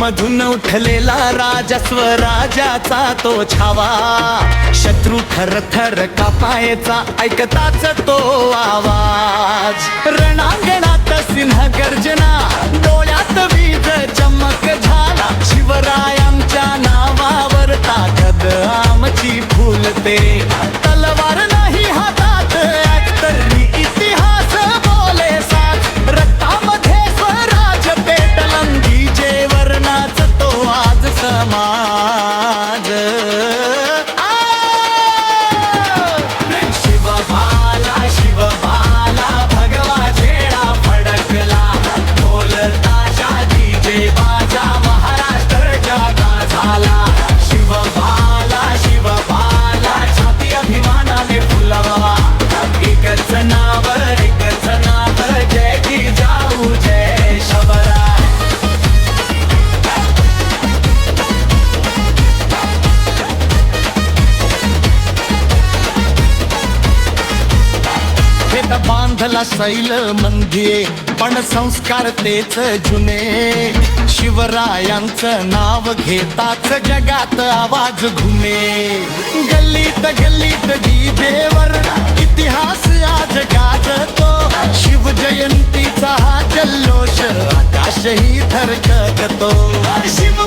मधून उठलेला राजस्व राजाचा तो छावा. शत्रू थर थर कापायचा ऐकताच तो वा हे बांधला सैल मंदिये पण संस्कार तेच जुने. शिवरायांचं नाव घेताच जगात आवाज घुमे. गल्लीत गल्लीत डीजेवर इतिहास आज गाजतो. शिव जयंतीचा हा जल्लोष आकाशही थरकतो. शिव